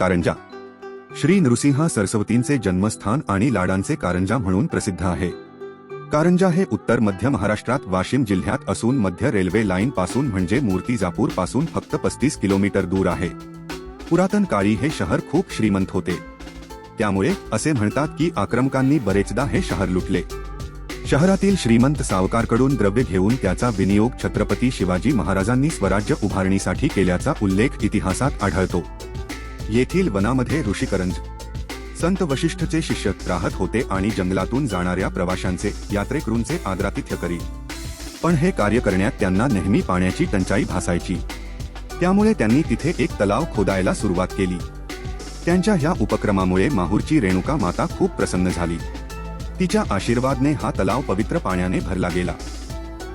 कारंजा. श्री नृसिंहा सरस्वतींचे जन्मस्थान आणि लाडांचे कारंजा म्हणून प्रसिद्ध आहे. कारंजा हे उत्तर मध्य महाराष्ट्रात वाशिम जिल्ह्यात असून मध्य रेल्वे लाईन पासून म्हणजे मूर्तिजापूरपासून फक्त पस्तीस किलोमीटर दूर आहे. पुरातन काळी हे शहर खूप श्रीमंत होते. त्यामुळे असे म्हणतात की आक्रमकांनी बरेचदा हे शहर लुटले. शहरातील श्रीमंत सावकारकडून द्रव्य घेऊन त्याचा विनियोग छत्रपती शिवाजी महाराजांनी स्वराज्य उभारणीसाठी केल्याचा उल्लेख इतिहासात आढळतो. येथील वनामध्ये ऋषिकरंज संत वशिष्ठचे शिष्य राहत होते आणि जंगलातून जाणाऱ्या प्रवाशांचे यात्रेकरूंचे आदरातिथ्य करी पण हे कार्य करण्यात त्यांना नेहमी पाण्याची टंचाई भासायची. त्यामुळे त्यांनी तिथे एक तलाव खोदायला सुरुवात केली. त्यांच्या ह्या उपक्रमामुळे माहूरची रेणुका माता खूप प्रसन्न झाली. तिच्या आशीर्वादने हा तलाव पवित्र पाण्याने भरला गेला.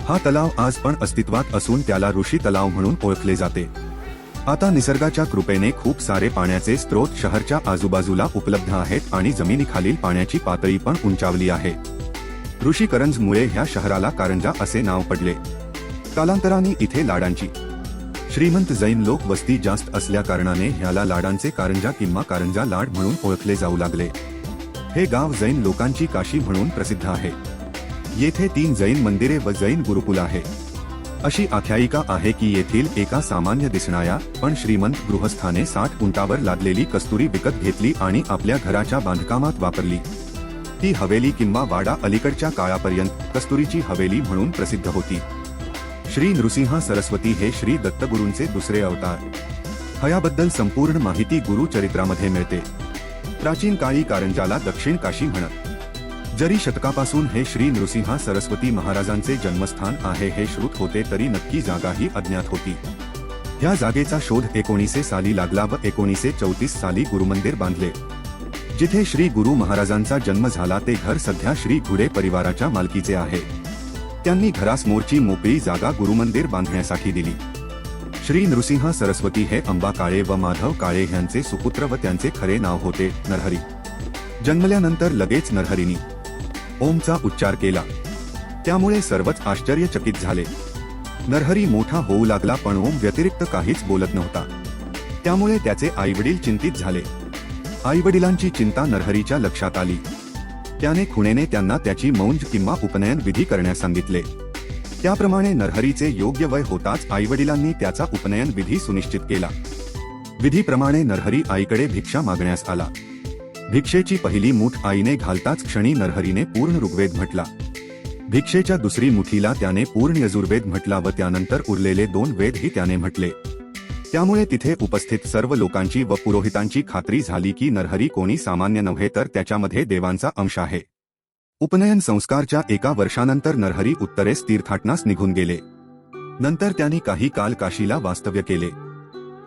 हा तलाव आज पण अस्तित्वात असून त्याला ऋषी तलाव म्हणून ओळखले जाते. आता निसर्गाच्या कृपेने खूप सारे पाण्याचे स्रोत शहरच्या आजूबाजूला उपलब्ध आहेत आणि जमिनीखालील पाण्याची पातळी पण उंचावली आहे. ऋषी करंजमुळे ह्या शहराला कारंजा असे नाव पडले. कालांतराने इथे लाडांची श्रीमंत जैन लोक वस्ती जास्त असल्या कारणाने ह्याला लाडांचे कारंजा किंवा कारंजा लाड म्हणून ओळखले जाऊ लागले. हे गाव जैन लोकांची काशी म्हणून प्रसिद्ध आहे. येथे तीन जैन मंदिरे व जैन गुरुकुल आहे. अशी आख्यायिका आहे की येथील एका सामान्य दिसणाऱ्या पण श्रीमंत गृहस्थाने साठ उंटावर लादलेली कस्तुरी विकत घेतली आणि आपल्या घराच्या बांधकामात वापरली. ती हवेली किंवा वाडा अलीकडच्या काळापर्यंत कस्तुरीची हवेली म्हणून प्रसिद्ध होती. श्री नृसिंह सरस्वती हे श्री दत्तगुरूंचे दुसरे अवतार. हयाबद्दल संपूर्ण माहिती गुरु चरित्रामध्ये मिळते. प्राचीन काळी कारंजाला दक्षिण काशी म्हणत. जरी शतकापासून हे श्री नृसिंहा सरस्वती महाराजांचे जन्मस्थान आहे हे श्रुत होते तरी नक्की जागा ही अज्ञात होती. या जागेचा शोध एकोणीसे साली लागला व एकोणीसे चौतीस साली गुरुमंदिर बांधले. जिथे श्री गुरु महाराजांचा जन्म झाला ते घर सध्या श्री घुडे परिवाराच्या मालकीचे आहे. त्यांनी घरासमोरची मोकळी जागा गुरुमंदिर बांधण्यासाठी दिली. श्री नृसिंह सरस्वती हे अंबा काळे व माधव काळे यांचे सुपुत्र व त्यांचे खरे नाव होते नरहरी. जन्मल्यानंतर लगेच नरहरीनी ओमचा उच्चार केला. त्यामुळे सर्वच आश्चर्यचकित झाले. नरहरी मोठा होऊ लागला पण ओम व्यतिरिक्त काहीच बोलत नव्हता. त्यामुळे त्याचे आईवडील चिंतित झाले. आईवडिलांची चिंता नरहरीच्या लक्षात आली. त्याने खुणेने त्यांना त्याची मौंज किंवा उपनयन विधी करण्यास सांगितले. त्याप्रमाणे नरहरीचे योग्य वय होताच आईवडिलांनी त्याचा उपनयन विधी सुनिश्चित केला. विधीप्रमाणे नरहरी आईकडे भिक्षा मागण्यास आला. भिक्षेची पहिली मूठ आईने घालताच क्षणी नरहरीने पूर्ण ऋग्वेद म्हटला. भिक्षेच्या दुसरी मुठीला त्याने पूर्ण यजुर्वेद म्हटला व त्यानंतर उरलेले दोन वेदही त्याने म्हटले. त्यामुळे तिथे उपस्थित सर्व लोकांची व पुरोहितांची खात्री झाली की नरहरी कोणी सामान्य नव्हे तर त्याच्यामध्ये देवांचा अंश आहे. उपनयन संस्कारच्या एका वर्षानंतर नरहरी उत्तरेस तीर्थाटनास निघून गेले. नंतर त्यांनी काही काल काशीला वास्तव्य केले.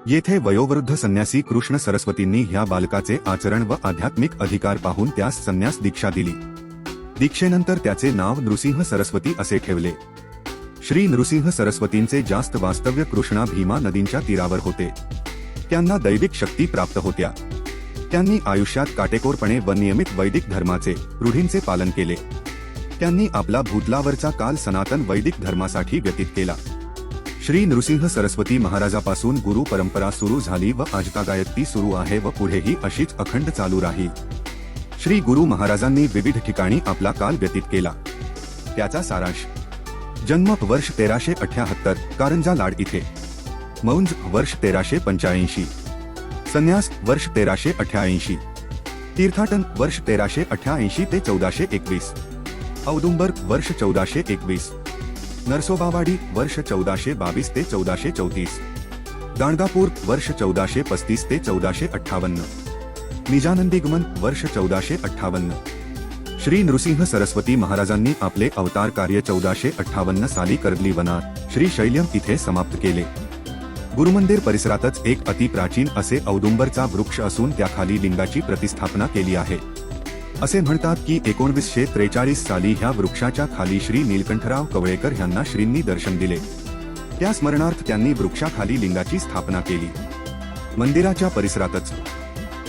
येथे वयोवृद्ध संन्यासी कृष्ण सरस्वतींनी ह्या बालकाचे आचरण व आध्यात्मिक अधिकार पाहून त्यास संन्यास दीक्षा दिली. दीक्षेनंतर त्याचे नाव नृसिंह सरस्वती असे ठेवले. श्री नृसिंह सरस्वतींचे जास्त वास्तव्य कृष्णा भीमा नदींच्या तीरावर होते. त्यांना दैविक शक्ती प्राप्त होत्या. त्यांनी आयुष्यात काटेकोरपणे व नियमित वैदिक धर्माचे रूढींचे पालन केले. त्यांनी आपला भूतलावरचा काल सनातन वैदिक धर्मासाठी व्यतीत केला. श्री नृसिंह सरस्वती महाराजापासून गुरु परंपरा सुरू झाली व आजतागायत ती सुरू आहे व पुढेही अशीच अखंड चालू राहील श्री गुरु महाराजांनी विविध ठिकाणी आपला काल व्यतीत केला. त्याचा सारांश जन्म वर्ष तेराशे अठ्याहत्तर कारंजा लाड इथे. मौंज वर्ष तेराशे पंच्याऐंशी. संन्यास वर्ष तेराशे अठ्याऐंशी. तीर्थाटन वर्ष तेराशे अठ्याऐंशी ते चौदाशे एकवीस. औदुंबर वर्ष चौदाशे एकवीस. नरसोबावाडी वर्ष चौदाशे बावीस ते चौदाशे चौतीस. दांडगापूर वर्ष चौदाशे पस्तीस ते चौदाशे अठ्ठावन्न. निजानंदीगमन वर्ष चौदाशे अठ्ठावन्न. श्री नृसिंह सरस्वती महाराजांनी आपले अवतार कार्य चौदाशे अठ्ठावन्न साली कर्दली वनात श्री शैल्यम इथे समाप्त केले. गुरुमंदिर परिसरातच एक अतिप्राचीन असे औदुंबरचा वृक्ष असून त्याखाली लिंगाची प्रतिस्थापना केली आहे. असे म्हणतात की एकोणवीसशे त्रेचाळीस साली ह्या वृक्षाच्या खाली श्री नीलकंठराव कवळेकर यांना श्रींनी दर्शन दिले. त्या स्मरणार्थ त्यांनी वृक्षाखाली लिंगाची स्थापना केली. मंदिराच्या परिसरातच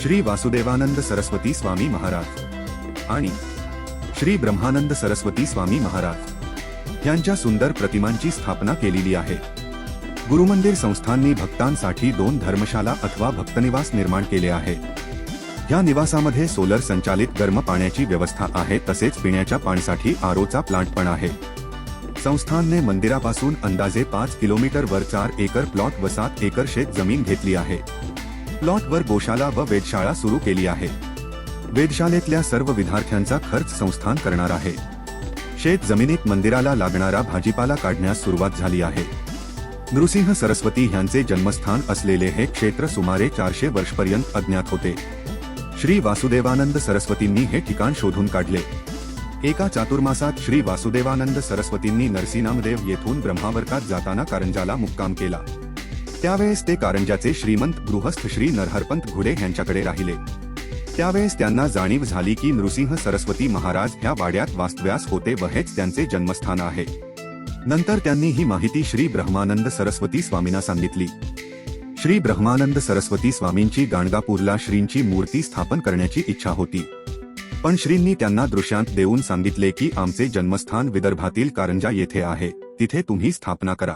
श्री वासुदेवानंद सरस्वती स्वामी महाराज आणि श्री ब्रह्मानंद सरस्वती स्वामी महाराज यांच्या सुंदर प्रतिमांची स्थापना केलेली आहे. गुरुमंदिर संस्थांनी भक्तांसाठी दोन धर्मशाला अथवा भक्तनिवास निर्माण केले आहे. या निवासामध्ये सोलर संचालित गर्म पाण्याची व्यवस्था आहे तसेच पिण्याच्या पाण्यासाठी आरोचा प्लांट पण आहे. संस्थानने मंदिरापासून अंदाजे पाच किलोमीटर वर चार एकर प्लॉट व सात एकर शेत जमीन घेतली आहे. प्लॉटवर गोशाला व वेधशाळा सुरू केली आहे. वेधशाळेतल्या सर्व विद्यार्थ्यांचा खर्च संस्थान करणार आहे. शेत जमिनीत मंदिराला लागणारा भाजीपाला काढण्यास सुरुवात झाली आहे. नृसिंह सरस्वती यांचे जन्मस्थान असलेले हे क्षेत्र सुमारे चारशे वर्षपर्यंत अज्ञात होते. श्री वासुदेवानंद सरस्वतींनी हे ठिकाण शोधून काढले. एका चातुर्मासात श्री वासुदेवानंद सरस्वतींनी नरसिंहनामदेव येथून ब्रह्मावर्तात जाताना कारंजाला मुक्काम केला. त्यावेळेस ते कारंजाचे श्रीमंत गृहस्थ श्री नरहरपंत घुडे यांच्याकडे राहिले. त्यावेळेस त्यांना जाणीव झाली की नृसिंह सरस्वती महाराज ह्या वाड्यात वास्तव्यास होते व हेच त्यांचे जन्मस्थान आहे. नंतर त्यांनी ही माहिती श्री ब्रह्मानंद सरस्वती स्वामींना सांगितली. श्री ब्रह्मानंद सरस्वती स्वामींची गाणगापूरला श्रींची मूर्ती स्थापन करण्याची इच्छा होती. पण श्रींनी त्यांना दृश्यांत देऊन सांगितले की आमचे जन्मस्थान विदर्भातील कारंजा येथे आहे तिथे तुम्ही स्थापना करा.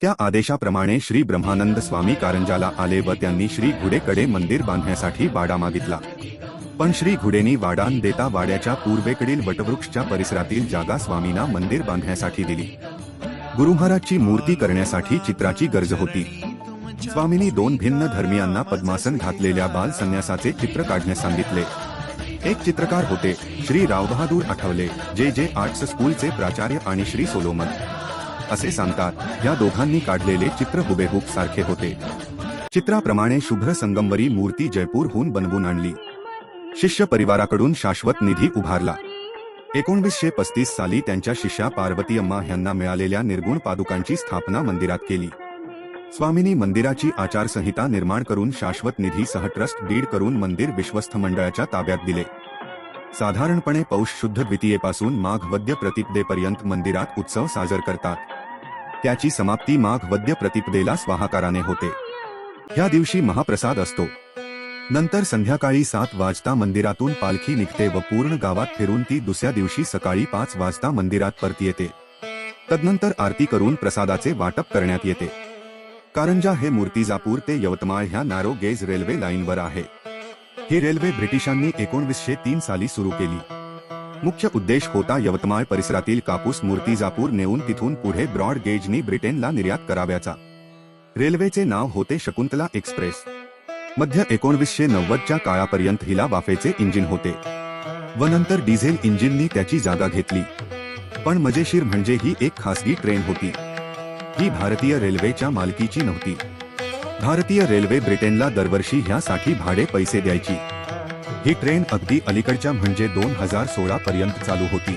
त्या आदेशाप्रमाणे श्री ब्रह्मानंद स्वामी कारंजाला आले व त्यांनी श्री घुडेकडे मंदिर बांधण्यासाठी बाडा मागितला. पण श्री घुडेनी वाडान देता वाड्याच्या पूर्वेकडील वटवृक्षच्या परिसरातील जागा स्वामींना मंदिर बांधण्यासाठी दिली. गुरुमहाराजची मूर्ती करण्यासाठी चित्राची गरज होती. स्वामींनी दोन भिन्न धर्मियांना पद्मासन घातलेल्या बाल संन्यासाचे चित्र काढण्यास सांगितले. एक चित्रकार होते श्री रावबहादूर आठवले जे जे आर्ट्स स्कूलचे प्राचार्य आणि श्री सोलोमन. असे सांगतात या दोघांनी काढलेले चित्र हुबेहूब सारखे होते. चित्राप्रमाणे शुभ्र संगमवरी मूर्ती जयपूरहून बनवून आणली. शिष्य परिवाराकडून शाश्वत निधी उभारला. एकोणवीसशे पस्तीस साली त्यांच्या शिष्या पार्वती अम्मा यांना मिळालेल्या निर्गुण पादुकांची स्थापना मंदिरात केली. स्वामींनी मंदिराची आचारसंहिता निर्माण करून शाश्वत निधी सह ट्रस्ट डीड करून मंदिर विश्वस्त मंडळाच्या ताब्यात दिले. साधारणपणे पौष शुद्ध द्वितीयेपासून माघ वद्य प्रतिपदेपर्यंत मंदिरात उत्सव साजर करतात. त्याची समाप्ती माघ वद्य प्रतिपदेला स्वाहाकाराने होते. ह्या दिवशी महाप्रसाद असतो. नंतर संध्याकाळी सात वाजता मंदिरातून पालखी निघते व पूर्ण गावात फिरून ती दुसऱ्या दिवशी सकाळी पाच वाजता मंदिरात परत येते. तदनंतर आरती करून प्रसादाचे वाटप करण्यात येते. कारंजा हे मूर्तिजापूर ते यवतमाळ ह्या नॅरो गेज रेल्वे लाईनवर आहे. ही रेल्वे ब्रिटिशांनी एकोणवीसशे तीन साली सुरू केली. मुख्य उद्देश होता यवतमाळ परिसरातील कापूस मूर्तिजापूर नेऊन तिथून पुढे ब्रॉड गेजनी ब्रिटनला निर्यात कराव्याचा. रेल्वेचे नाव होते शकुंतला एक्सप्रेस. मध्य एकोणवीसशे नव्वदच्या काळापर्यंत हिला वाफेचे इंजिन होते व नंतर डिझेल इंजिननी त्याची जागा घेतली. पण मजेशीर म्हणजे ही एक खासगी ट्रेन होती. ही भारतीय रेल्वेच्या मालकीची नव्हती. भारतीय रेल्वे ब्रिटनला दरवर्षी ह्यासाठी भाडे पैसे द्यायची. ही ट्रेन अगदी अलीकडच्या म्हणजे दोन हजार सोळा पर्यंत चालू होती.